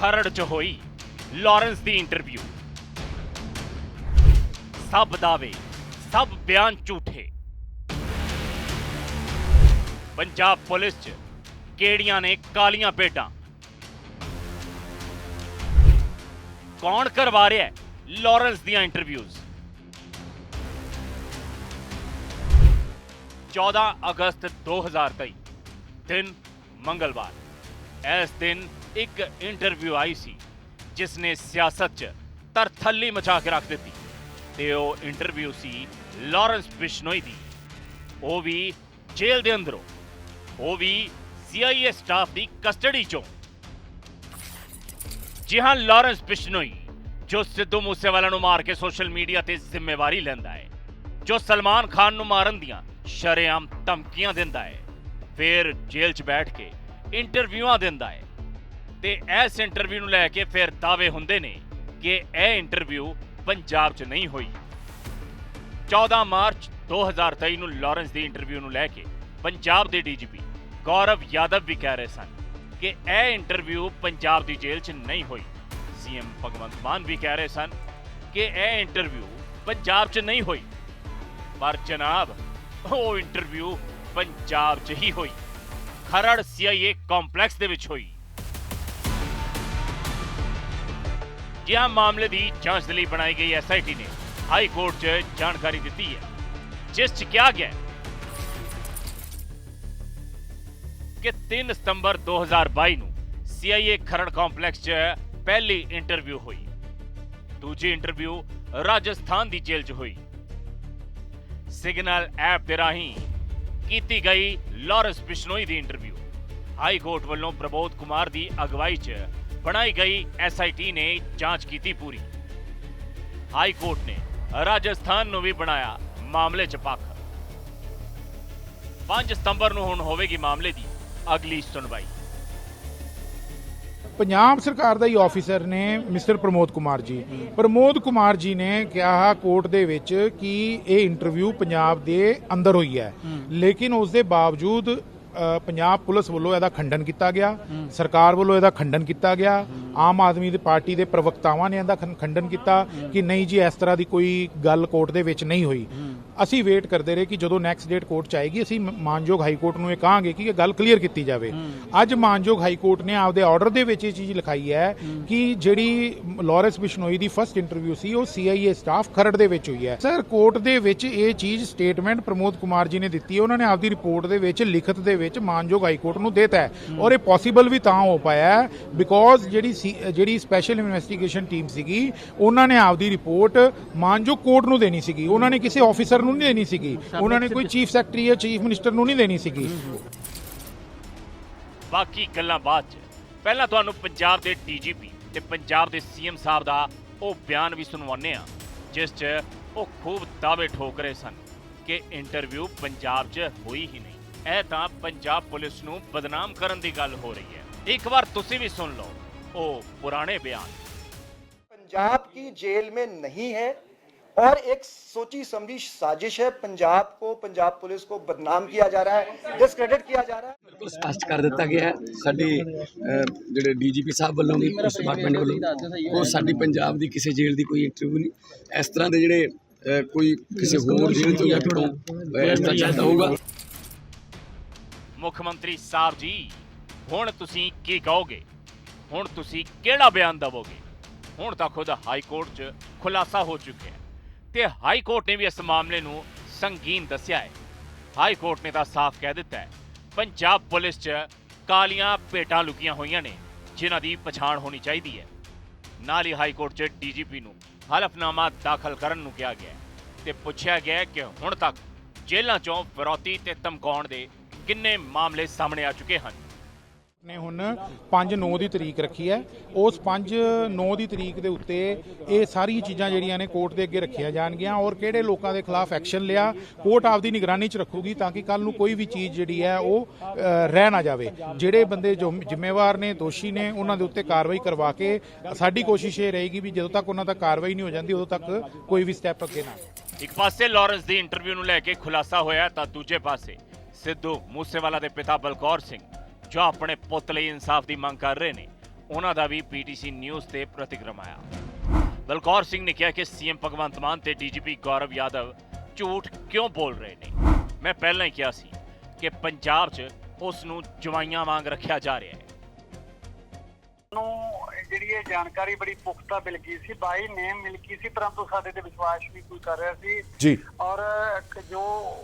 ਖਰੜ 'ਚ ਹੋਈ ਲਾਰੈਂਸ ਦੀ ਇੰਟਰਵਿਊ ਸਭ ਦਾਅਵੇ ਸਭ ਬਿਆਨ ਝੂਠੇ ਪੰਜਾਬ ਪੁਲਿਸ 'ਚ ਕਿਹੜੀਆਂ ਨੇ ਕਾਲੀਆਂ ਭੇਡਾਂ ਕੌਣ ਕਰਵਾ ਰਿਹਾ ਹੈ ਲਾਰੈਂਸ ਦੀਆਂ ਇੰਟਰਵਿਊਜ਼ 14 ਅਗਸਤ 2023 ਦਿਨ ਮੰਗਲਵਾਰ ਇਸ ਦਿਨ ਇੱਕ ਇੰਟਰਵਿਊ ਆਈ ਸੀ ਜਿਸ ਨੇ ਸਿਆਸਤ 'ਚ ਤਰਥੱਲੀ ਮਚਾ ਕੇ ਰੱਖ ਦਿੱਤੀ ਤੇ ਉਹ ਇੰਟਰਵਿਊ ਸੀ ਲਾਰੈਂਸ ਬਿਸ਼ਨੋਈ ਦੀ। ਉਹ ਵੀ ਜੇਲ੍ਹ ਦੇ ਅੰਦਰੋਂ, ਉਹ ਵੀ CIA ਸਟਾਫ ਦੀ ਕਸਟਡੀ 'ਚੋਂ। ਜੀ ਹਾਂ, ਲਾਰੈਂਸ ਬਿਸ਼ਨੋਈ, ਜੋ ਸਿੱਧੂ ਮੂਸੇਵਾਲਾ ਨੂੰ ਮਾਰ ਕੇ ਸੋਸ਼ਲ ਮੀਡੀਆ ਤੇ ਜ਼ਿੰਮੇਵਾਰੀ ਲੈਂਦਾ ਹੈ, ਜੋ ਸਲਮਾਨ ਖਾਨ ਨੂੰ ਮਾਰਨ ਦੀਆਂ ਸ਼ਰੇਆਮ ਧਮਕੀਆਂ ਦਿੰਦਾ ਹੈ, ਫਿਰ ਜੇਲ੍ਹ 'ਚ ਬੈਠ ਕੇ ਇੰਟਰਵਿਊਆਂ ਦਿੰਦਾ ਹੈ। ਤੇ ਇਸ ਇੰਟਰਵਿਊ ਨੂੰ ਲੈ ਕੇ ਫਿਰ ਦਾਅਵੇ ਹੁੰਦੇ ਨੇ ਕਿ ਇਹ ਇੰਟਰਵਿਊ ਪੰਜਾਬ 'ਚ ਨਹੀਂ ਹੋਈ। 14 ਮਾਰਚ 2023 ਨੂੰ ਲਾਰੈਂਸ ਦੀ ਇੰਟਰਵਿਊ ਨੂੰ ਲੈ ਕੇ ਪੰਜਾਬ ਦੇ ਡੀਜੀਪੀ ਗੌਰਵ ਯਾਦਵ ਵੀ ਕਹਿ ਰਹੇ ਸਨ ਕਿ ਇਹ ਇੰਟਰਵਿਊ ਪੰਜਾਬ ਦੀ ਜੇਲ੍ਹ 'ਚ ਨਹੀਂ ਹੋਈ। ਸੀਐਮ ਭਗਵੰਤ ਮਾਨ ਵੀ ਕਹਿ ਰਹੇ ਸਨ ਕਿ ਇਹ ਇੰਟਰਵਿਊ ਪੰਜਾਬ 'ਚ ਨਹੀਂ ਹੋਈ। ਪਰ ਜਨਾਬ, ਉਹ ਇੰਟਰਵਿਊ ਪੰਜਾਬ 'ਚ ਹੀ ਹੋਈ। ਖਰੜ ਸੀਆਈਏ ਕੰਪਲੈਕਸ ਦੇ ਵਿੱਚ ਹੋਈ। ਜਿਹਾ ਮਾਮਲੇ ਦੀ ਜਾਂਚ ਦੇ ਲਈ ਬਣਾਈ ਗਈ ਐਸਆਈਟੀ ਨੇ ਹਾਈ ਕੋਰਟ 'ਚ ਜਾਣਕਾਰੀ ਦਿੱਤੀ ਹੈ, ਜਿਸ 'ਚ ਕਿਹਾ ਗਿਆ ਕਿ 3 ਸਤੰਬਰ 2022 ਨੂੰ ਸੀਆਈਏ ਖਰੜ ਕੰਪਲੈਕਸ 'ਚ ਪਹਿਲੀ ਇੰਟਰਵਿਊ ਹੋਈ। ਦੂਜੀ ਇੰਟਰਵਿਊ ਰਾਜਸਥਾਨ ਦੀ ਜੇਲ੍ਹ 'ਚ ਹੋਈ। ਸਿਗਨਲ ਐਪ ਦੇ ਰਾਹੀਂ ਕੀਤੀ ਗਈ ਲਾਰੈਂਸ ਬਿਸ਼ਨੋਈ ਦੀ ਇੰਟਰਵਿਊ। ਹਾਈ ਕੋਰਟ ਵੱਲੋਂ ਪ੍ਰਬੋਧ ਕੁਮਾਰ ਦੀ ਅਗਵਾਈ 'ਚ ਬਣਾਈ ਗਈ ਐਸਆਈਟੀ ਨੇ ਜਾਂਚ ਕੀਤੀ ਪੂਰੀ। ਹਾਈ ਕੋਰਟ ਨੇ ਰਾਜਸਥਾਨ ਨੂੰ ਵੀ ਬਣਾਇਆ ਮਾਮਲੇ 'ਚ ਪੱਖ। 5 ਸਤੰਬਰ ਨੂੰ ਹੁਣ ਹੋਵੇਗੀ ਮਾਮਲੇ ਦੀ ਅਗਲੀ ਸੁਣਵਾਈ। ਪੰਜਾਬ ਸਰਕਾਰ ਦਾ ਹੀ ਆਫੀਸਰ ਨੇ ਮਿਸਟਰ ਪ੍ਰਮੋਦ ਕੁਮਾਰ ਜੀ। ਪ੍ਰਮੋਦ ਕੁਮਾਰ ਜੀ ਨੇ ਕਿਹਾ ਕੋਰਟ ਦੇ ਵਿੱਚ ਕਿ ਇਹ ਇੰਟਰਵਿਊ ਪੰਜਾਬ ਦੇ ਅੰਦਰ ਹੋਈ ਹੈ। ਲੇਕਿਨ ਉਸ ਦੇ ਬਾਵਜੂਦ ਪੰਜਾਬ ਪੁਲਿਸ ਵੱਲੋਂ ਇਹਦਾ ਖੰਡਨ ਕੀਤਾ ਗਿਆ ਸਰਕਾਰ ਵੱਲੋਂ ਇਹਦਾ ਖੰਡਨ ਕੀਤਾ ਗਿਆ ਆਮ ਆਦਮੀ ਦੀ ਪਾਰਟੀ ਦੇ ਪ੍ਰਵਕਤਾਵਾਂ ਨੇ ਇਹਦਾ ਖੰ- ਖੰਡਨ ਕੀਤਾ ਕਿ ਨਹੀਂ ਜੀ, ਇਸ ਤਰ੍ਹਾਂ ਦੀ ਕੋਈ ਗੱਲ ਕੋਰਟ ਦੇ ਵਿੱਚ ਨਹੀਂ ਹੋਈ। ਅਸੀਂ ਵੇਟ ਕਰਦੇ ਰਹੇ ਕਿ ਜਦੋਂ ਨੈਕਸਟ ਡੇਟ ਕੋਰਟ ਚ ਆਏਗੀ, ਅਸੀਂ ਮਾਨਯੋਗ ਹਾਈ ਕੋਰਟ ਨੂੰ ਇਹ ਕਹਾਂਗੇ ਕਿ ਇਹ ਗੱਲ ਕਲੀਅਰ ਕੀਤੀ ਜਾਵੇ। ਅੱਜ ਮਾਨਯੋਗ ਹਾਈ ਕੋਰਟ ਨੇ ਆਪਦੇ ਆਰਡਰ ਦੇ ਵਿੱਚ ਇਹ ਚੀਜ਼ ਲਿਖਾਈ ਹੈ ਕਿ ਜਿਹੜੀ ਲਾਰੈਂਸ ਬਿਸ਼ਨੋਈ ਦੀ ਫਰਸਟ ਇੰਟਰਵਿਊ ਸੀ, ਉਹ CIA ਸਟਾਫ ਖਰੜ ਦੇ ਵਿੱਚ ਹੋਈ ਹੈ। ਸਰ ਕੋਰਟ ਦੇ ਵਿੱਚ ਇਹ ਚੀਜ਼ ਸਟੇਟਮੈਂਟ ਪ੍ਰਮੋਦ ਕੁਮਾਰ ਜੀ ਨੇ ਦਿੱਤੀ ਹੈ। ਉਹਨਾਂ ਨੇ ਆਪਦੀ ਰਿਪੋਰਟ ਦੇ ਵਿੱਚ, ਲਿਖਤ ਦੇ ਵਿੱਚ ਮਾਨਯੋਗ ਹਾਈ ਕੋਰਟ ਨੂੰ ਦੇਤਾ ਹੈ। ਔਰ ਇਹ ਪੋਸੀਬਲ ਵੀ ਤਾਂ ਹੋ ਪਾਇਆ ਬਿਕੋਜ਼ ਜਿਹੜੀ ਜਿਹੜੀ ਸਪੈਸ਼ਲ ਇਨਵੈਸਟੀਗੇਸ਼ਨ ਟੀਮ ਸੀਗੀ ਉਹਨਾਂ ਨੇ ਆਪਦੀ ਰਿਪੋਰਟ ਮਾਨਯੋਗ ਕੋਰਟ ਨੂੰ ਦੇਣੀ ਸੀਗੀ। ਉਹਨਾਂ ਨੇ ਕਿਸੇ ਆਫੀਸਰ ਨੂੰ ਨਹੀਂ ਦੇਣੀ ਸੀਗੀ। ਉਹਨਾਂ ਨੇ ਕੋਈ ਚੀਫ ਸੈਕਟਰੀ ਜਾਂ ਚੀਫ ਮਿਨਿਸਟਰ ਨੂੰ ਨਹੀਂ ਦੇਣੀ ਸੀਗੀ। ਬਾਕੀ ਗੱਲਾਂ ਬਾਅਦ 'ਚ। ਪਹਿਲਾਂ ਤੁਹਾਨੂੰ ਪੰਜਾਬ ਦੇ ਡੀਜੀਪੀ ਤੇ ਪੰਜਾਬ ਦੇ ਸੀਐਮ ਸਾਹਿਬ ਦਾ ਉਹ ਬਿਆਨ ਵੀ ਸੁਣਵਾਉਂਦੇ ਆ ਜਿਸ 'ਚ ਉਹ ਖੂਬ ਦਾਅਵੇ ਠੋਕ ਰਹੇ ਸਨ ਕਿ ਇੰਟਰਵਿਊ ਪੰਜਾਬ 'ਚ ਹੋਈ ਹੀ ਨਹੀਂ। ਇਹ ਤਾਂ ਪੰਜਾਬ ਪੁਲਿਸ ਨੂੰ ਬਦਨਾਮ ਕਰਨ ਦੀ ਗੱਲ ਹੋ ਰਹੀ ਹੈ। ਇੱਕ ਵਾਰ ਤੁਸੀਂ ਵੀ ਸੁਣ ਲਓ। ਉਹ ਪੁਰਾਣੇ ਬਿਆਨ पंजाब की जेल में नहीं है और एक सोची समझी साजिश है पंजाब को पंजाब पुलिस को बदनाम किया जा रहा है डिस्क्रेडिट किया जा रहा है ਬਿਲਕੁਲ ਸਪਸ਼ਟ ਕਰ ਦਿੱਤਾ ਗਿਆ ਹੈ ਸਾਡੇ ਅਹ, ਜਿਹੜੇ ਡੀਜੀਪੀ ਸਾਹਿਬ ਵੱਲੋਂ ਵੀ ਪੁਲਿਸ ਡਿਪਾਰਟਮੈਂਟ ਵੱਲੋਂ ਉਹ ਸਾਡੀ ਪੰਜਾਬ ਦੀ ਕਿਸੇ ਜੇਲ੍ਹ ਦੀ ਕੋਈ ਇੰਟਰਵਿਊ ਨਹੀਂ ਇਸ ਤਰ੍ਹਾਂ ਦੇ ਜਿਹੜੇ ਅਹ, ਕੋਈ ਕਿਸੇ ਹੋਰ ਜੇਲ੍ਹ ਤੋਂ ਜਾਂ ਕਿਤੋਂ ਅਹ, ਇਸ ਤਰ੍ਹਾਂ ਚੱਲਦਾ ਹੋਊਗਾ ਮੁੱਖ ਮੰਤਰੀ ਸਾਹਿਬ ਜੀ ਹੁਣ ਤੁਸੀਂ ਕੀ ਕਹੋਗੇ ਹੁਣ ਤੁਸੀਂ ਕਿਹੜਾ ਬਿਆਨ ਦਵੋਗੇ? ਹੁਣ ਤਾਂ ਖੁਦ ਹਾਈ ਕੋਰਟ 'ਚ ਖੁਲਾਸਾ ਹੋ ਚੁੱਕਿਆ ਹੈ ਤੇ ਹਾਈ ਕੋਰਟ ਨੇ ਵੀ ਇਸ ਮਾਮਲੇ ਨੂੰ ਸੰਗੀਨ ਦੱਸਿਆ ਹੈ। ਹਾਈ ਕੋਰਟ ਨੇ ਤਾਂ ਸਾਫ਼ ਕਹਿ ਦਿੱਤਾ ਹੈ, ਪੰਜਾਬ ਪੁਲਿਸ 'ਚ ਕਾਲੀਆਂ ਭੇਟਾਂ ਲੁਕੀਆਂ ਹੋਈਆਂ ਨੇ, ਜਿਨ੍ਹਾਂ ਦੀ ਪਛਾਣ ਹੋਣੀ ਚਾਹੀਦੀ ਹੈ। ਨਾਲ ਹੀ ਹਾਈ ਕੋਰਟ 'ਚ ਡੀਜੀਪੀ ਨੂੰ ਹਲਫਨਾਮਾ ਦਾਖਲ ਕਰਨ ਨੂੰ ਕਿਹਾ ਗਿਆ ਹੈ ਤੇ ਪੁੱਛਿਆ ਗਿਆ ਕਿ ਹੁਣ ਤੱਕ ਜੇਲ੍ਹਾਂ 'ਚੋਂ ਵਿਰੋਧੀ ਤੇ ਧਮਕਾਉਣ ਦੇ ਕਿੰਨੇ ਮਾਮਲੇ ਸਾਹਮਣੇ ਆ ਚੁੱਕੇ ਹਨ। ਨੇ ਹੁਣ 5-9 ਦੀ ਤਰੀਕ ਰੱਖੀ ਹੈ। ਉਸ 5-9 ਦੀ ਤਰੀਕ ਦੇ ਉੱਤੇ ਇਹ ਸਾਰੀਆਂ ਚੀਜ਼ਾਂ ਜਿਹੜੀਆਂ ਨੇ ਕੋਰਟ ਦੇ ਅੱਗੇ ਰੱਖੀਆਂ ਜਾਣਗੀਆਂ ਔਰ ਕਿਹੜੇ ਲੋਕਾਂ ਦੇ ਖਿਲਾਫ ਐਕਸ਼ਨ ਲਿਆ, ਕੋਰਟ ਆਪਦੀ ਨਿਗਰਾਨੀ 'ਚ ਰੱਖੂਗੀ ਤਾਂ ਕਿ ਕੱਲ ਨੂੰ ਕੋਈ ਵੀ ਚੀਜ਼ ਜਿਹੜੀ ਹੈ ਉਹ ਰਹਿ ਨਾ ਜਾਵੇ। ਜਿਹੜੇ ਬੰਦੇ ਜੋ ਜ਼ਿੰਮੇਵਾਰ ਨੇ, ਦੋਸ਼ੀ ਨੇ, ਉਹਨਾਂ ਦੇ ਉੱਤੇ ਕਾਰਵਾਈ ਕਰਵਾ ਕੇ ਸਾਡੀ ਕੋਸ਼ਿਸ਼ ਇਹ ਰਹੇਗੀ ਵੀ ਜਦੋਂ ਤੱਕ ਉਹਨਾਂ ਦਾ ਕਾਰਵਾਈ ਨਹੀਂ ਹੋ ਜਾਂਦੀ, ਉਦੋਂ ਤੱਕ ਕੋਈ ਵੀ ਸਟੈਪ ਅੱਗੇ ਨਾ ਇੱਕ ਪਾਸੇ ਲਾਰੈਂਸ ਦੀ ਇੰਟਰਵਿਊ ਨੂੰ ਲੈ ਕੇ ਖੁਲਾਸਾ ਹੋਇਆ ਤਾਂ ਦੂਜੇ ਪਾਸੇ ਸਿੱਧੂ ਮੂਸੇਵਾਲਾ ਦੇ ਪਿਤਾ ਬਲਕੌਰ ਸਿੰਘ ਜੋ ਆਪਣੇ ਪੁੱਤ ਲਈ ਇਨਸਾਫ ਦੀ ਮੰਗ ਕਰ ਰਹੇ ਨੇ, ਉਹਨਾਂ ਦਾ ਵੀ ਪੀਟੀਸੀ ਨਿਊਜ਼ ਤੇ ਪ੍ਰਤੀਕਰਮ ਆਇਆ। ਬਲਕੌਰ ਸਿੰਘ ਨੇ ਕਿਹਾ ਕਿ ਸੀਐਮ ਭਗਵੰਤ ਮਾਨ ਤੇ ਡੀਜੀਪੀ ਗੌਰਵ ਯਾਦਵ ਝੂਠ ਕਿਉਂ ਬੋਲ ਰਹੇ ਨੇ? ਮੈਂ ਪਹਿਲਾਂ ਹੀ ਕਿਹਾ ਸੀ ਕਿ ਪੰਜਾਬ 'ਚ ਉਸ ਨੂੰ ਜਵਾਈਆਂ ਵਾਂਗ ਰੱਖਿਆ ਜਾ ਰਿਹਾ ਹੈ। ਜਿਹੜੀ ਇਹ ਜਾਣਕਾਰੀ ਬੜੀ ਪੁਖਤਾ ਮਿਲ ਗਈ ਸੀ ਬਾਈ ਨੇਮ ਮਿਲ ਗਈ ਸੀ ਪਰੰਤੂ ਸਾਡੇ ਤੇ ਵਿਸ਼ਵਾਸ ਨਹੀਂ ਕੋਈ ਕਰ ਰਿਹਾ ਸੀ। ਜੀ। ਔਰ ਜੋ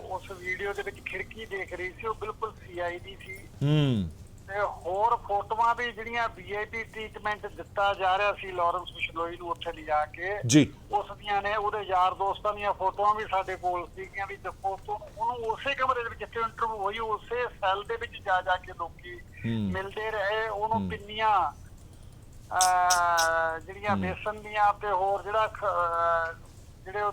ਉਸ ਵੀਡੀਓ ਦੇ ਵਿੱਚ ਖਿੜਕੀ ਦੇਖ ਰਹੀ ਸੀ ਉਹ ਬਿਲਕੁਲ ਸੀਆਈਡੀ ਸੀ। ਹੂੰ। ਤੇ ਹੋਰ ਫੋਟੋਆਂ ਵੀ ਜਿਹੜੀਆਂ ਵੀਆਈਪੀ ਟ੍ਰੀਟਮੈਂਟ ਦਿੱਤਾ ਜਾ ਰਿਹਾ ਸੀ ਲਾਰੈਂਸ ਬਿਸ਼ਨੋਈ ਨੂੰ ਉੱਥੇ ਲਿਜਾ ਕੇ ਜੀ। ਉਸ ਦੀਆਂ ਨੇ ਉਹਦੇ ਯਾਰ ਦੋਸਤਾਂ ਦੀਆਂ ਫੋਟੋਆਂ ਵੀ ਸਾਡੇ ਕੋਲ ਸੀਗੀਆਂ ਵੀ ਤੇ। ਫੋਟੋ ਉਹਨੂੰ ਉਸੇ ਕਮਰੇ ਦੇ ਵਿੱਚ ਜਿੱਥੇ ਇੰਟਰਵਿਊ ਹੋਈ ਉਸੇ ਸੈੱਲ ਦੇ ਵਿੱਚ ਜਾ ਜਾ ਕੇ ਲੋਕੀ। ਮਿਲਦੇ ਰਹੇ। ਉਹਨੂੰ ਪਿੰਨੀਆਂ ਜਿਹੜੀਆਂ ਬੇਸਨ ਦੀਆਂ ਤੇ ਹੋਰ ਜਿਹੜਾ ਜਿਹੜੇ ਉਹ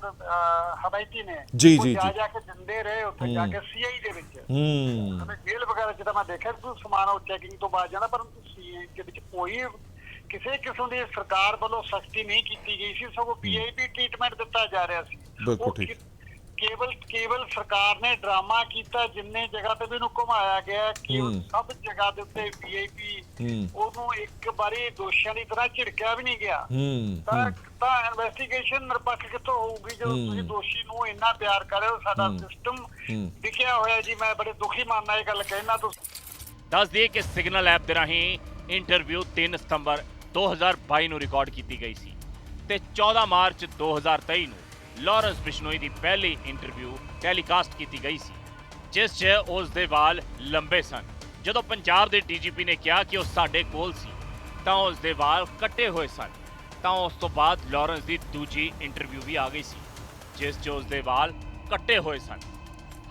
ਹਮਾਇਤੀ ਨੇ ਜੀ, ਜੀ, ਜਾ। ਕੇ ਦਿੰਦੇ ਰਹੇ ਉੱਥੇ ਜਾ ਕੇ ਸੀਆਈ ਦੇ ਵਿੱਚ। ਹੂੰ। ਜੇਲ੍ਹ ਵਗੈਰਾ ਤਾਂ ਮੈਂ ਦੇਖਿਆ ਕਿ ਕੋਈ ਸਮਾਨ ਉਹ ਚੈਕਿੰਗ ਤੋਂ ਬਾਅਦ ਜਾਂਦਾ ਪਰ ਸੀ ਦੇ ਵਿੱਚ ਕੋਈ ਕਿਸੇ ਕਿਸਮ ਦੀ ਸਰਕਾਰ ਵੱਲੋਂ ਸਖਤੀ ਨਹੀਂ ਕੀਤੀ ਗਈ ਸੀ। ਸਗੋਂ ਪੀਆਈਪੀ ਟ੍ਰੀਟਮੈਂਟ ਦਿੱਤਾ ਜਾ ਰਿਹਾ ਸੀ। ਬਿਲਕੁਲ ਠੀਕ। ਕੇਵਲ ਕੇਵਲ ਸਰਕਾਰ ਨੇ ਡਰਾਮਾ ਕੀਤਾ ਜਿੰਨੇ ਜਗ੍ਹਾ ਤੇ ਵੀ ਇਹਨੂੰ ਘੁਮਾਇਆ ਗਿਆ ਕਿ ਉਹ। ਸਭ ਜਗ੍ਹਾ ਦੇ ਉੱਤੇ ਵੀਆਈਪੀ। ਉਹਨੂੰ ਇੱਕ ਵਾਰੀ ਦੋਸ਼ੀਆਂ ਦੀ ਤਰ੍ਹਾਂ ਝਿੜਕਿਆ ਵੀ ਨਹੀਂ ਗਿਆ ਤਾਂ ਤਾਂ ਇਨਵੈਸਟੀਗੇਸ਼ਨ ਨਿਰਪੱਖ ਕਿੱਥੋਂ ਹੋਊਗੀ ਜਦੋਂ। ਤੁਸੀਂ ਦੋਸ਼ੀ ਨੂੰ ਇੰਨਾ ਪਿਆਰ ਕਰ ਰਹੇ ਹੋ ਸਾਡਾ। ਸਿਸਟਮ ਹੂੰ। ਵਿਖਿਆ ਹੋਇਆ ਜੀ ਮੈਂ ਬੜੇ ਦੁਖੀ ਮੰਨਦਾ ਇਹ ਗੱਲ ਕਹਿਣਾ ਤੁਸੀਂ ਦੱਸ ਦਈਏ ਕਿ ਸਿਗਨਲ ਐਪ ਦੇ ਰਾਹੀਂ ਇੰਟਰਵਿਊ 3 ਸਤੰਬਰ 2022 ਨੂੰ ਰਿਕਾਰਡ ਕੀਤੀ ਗਈ ਸੀ ਤੇ 14 ਮਾਰਚ 2023 ਨੂੰ ਲਾਰੈਂਸ ਬਿਸ਼ਨੋਈ ਦੀ ਪਹਿਲੀ ਇੰਟਰਵਿਊ ਟੈਲੀਕਾਸਟ ਕੀਤੀ ਗਈ ਸੀ, ਜਿਸ 'ਚ ਉਸ ਦੇ ਵਾਲ ਲੰਬੇ ਸਨ। ਜਦੋਂ ਪੰਜਾਬ ਦੇ ਡੀਜੀਪੀ ਨੇ ਕਿਹਾ ਕਿ ਉਹ ਸਾਡੇ ਕੋਲ ਸੀ, ਤਾਂ ਉਸ ਦੇ ਵਾਲ ਕੱਟੇ ਹੋਏ ਸਨ। ਤਾਂ ਉਸ ਤੋਂ ਬਾਅਦ ਲਾਰੈਂਸ ਦੀ ਦੂਜੀ ਇੰਟਰਵਿਊ ਵੀ ਆ ਗਈ ਸੀ, ਜਿਸ 'ਚ ਉਸ ਦੇ ਵਾਲ ਕੱਟੇ ਹੋਏ ਸਨ।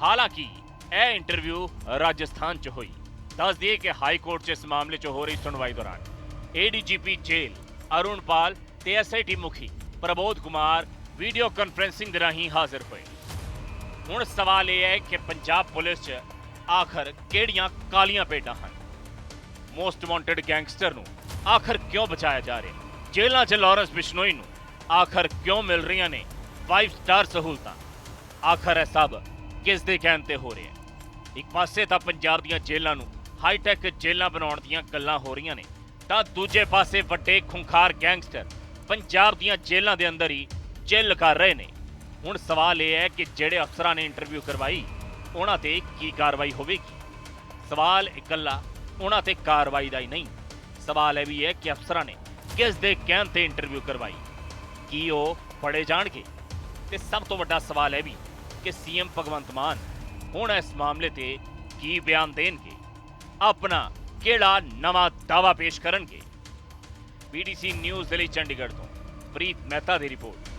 ਹਾਲਾਂਕਿ, ਇਹ ਇੰਟਰਵਿਊ ਰਾਜਸਥਾਨ 'ਚ ਹੋਈ। ਦੱਸ ਦਈਏ ਕਿ ਹਾਈ ਕੋਰਟ 'ਚ ਇਸ ਮਾਮਲੇ 'ਚ ਹੋ ਰਹੀ ਸੁਣਵਾਈ ਦੌਰਾਨ ਏਡੀਜੀਪੀ ਜੇਲ੍ਹ, ਅਰੁਣ ਪਾਲ ਤੇ ਐਸਆਈਟੀ ਮੁਖੀ ਪ੍ਰਬੋਧ ਕੁਮਾਰ ਵੀਡੀਓ ਕਾਨਫਰੈਂਸਿੰਗ ਦੇ ਰਾਹੀਂ ਹਾਜ਼ਰ ਹੋਏ। ਹੁਣ ਸਵਾਲ ਇਹ ਹੈ ਕਿ ਪੰਜਾਬ ਪੁਲਿਸ 'ਚ ਆਖਰ ਕਿਹੜੀਆਂ ਕਾਲੀਆਂ ਪੇਟਾਂ ਹਨ? ਮੋਸਟ ਵਾਂਟਡ ਗੈਂਗਸਟਰ ਨੂੰ ਆਖਰ ਕਿਉਂ ਬਚਾਇਆ ਜਾ ਰਿਹਾ? ਜੇਲ੍ਹਾਂ 'ਚ ਲਾਰੈਂਸ ਬਿਸ਼ਨੋਈ ਨੂੰ ਆਖਰ ਕਿਉਂ ਮਿਲ ਰਹੀਆਂ ਨੇ? 5 ਸਟਾਰ ਸਹੂਲਤਾਂ। ਆਖਰ ਇਹ ਸਭ ਕਿਸ ਦੇ ਕਹਿਣ ਤੇ ਹੋ ਰਿਹਾ ਹੈ ਇੱਕ ਪਾਸੇ ਤਾਂ ਪੰਜਾਬ ਦੀਆਂ ਜੇਲ੍ਹਾਂ ਨੂੰ ਹਾਈਟੈਕ ਜੇਲ੍ਹਾਂ ਬਣਾਉਣ ਦੀਆਂ ਗੱਲਾਂ ਹੋ ਰਹੀਆਂ ਨੇ, ਤਾਂ ਦੂਜੇ ਪਾਸੇ ਵੱਡੇ ਖੁੰਖਾਰ ਗੈਂਗਸਟਰ ਪੰਜਾਬ ਦੀਆਂ ਜੇਲ੍ਹਾਂ ਦੇ ਅੰਦਰ ਹੀ ਚਿੱਲ ਕਰ ਰਹੇ ਨੇ। ਹੁਣ ਸਵਾਲ ਇਹ ਹੈ ਕਿ ਜਿਹੜੇ ਅਫਸਰਾਂ ਨੇ ਇੰਟਰਵਿਊ ਕਰਵਾਈ, ਉਹਨਾਂ ਤੇ ਕੀ ਕਾਰਵਾਈ ਹੋਵੇਗੀ? ਸਵਾਲ ਇਕੱਲਾ ਉਹਨਾਂ ਤੇ ਕਾਰਵਾਈ ਦਾ ਹੀ ਨਹੀਂ। ਸਵਾਲ ਇਹ ਵੀ ਹੈ ਕਿ ਅਫਸਰਾਂ ਨੇ ਕਿਸ ਦੇ ਕਹਿਣ ਤੇ ਇੰਟਰਵਿਊ ਕਰਵਾਈ? ਕੀ ਉਹ ਫੜੇ ਜਾਣਗੇ? ਤੇ ਸਭ ਤੋਂ ਵੱਡਾ ਸਵਾਲ ਇਹ ਵੀ ਕਿ ਸੀਐਮ ਭਗਵੰਤ ਮਾਨ ਹੁਣ ਇਸ ਮਾਮਲੇ ਤੇ ਕੀ ਬਿਆਨ ਦੇਣਗੇ? ਆਪਣਾ ਕਿਹੜਾ ਨਵਾਂ ਦਾਵਾ ਪੇਸ਼ ਕਰਨਗੇ? ਬੀਡੀਸੀ ਨਿਊਜ਼ ਦੇ ਲਈ ਚੰਡੀਗੜ੍ਹ ਤੋਂ ਪ੍ਰੀਤ ਮਹਿਤਾ ਦੀ ਰਿਪੋਰਟ।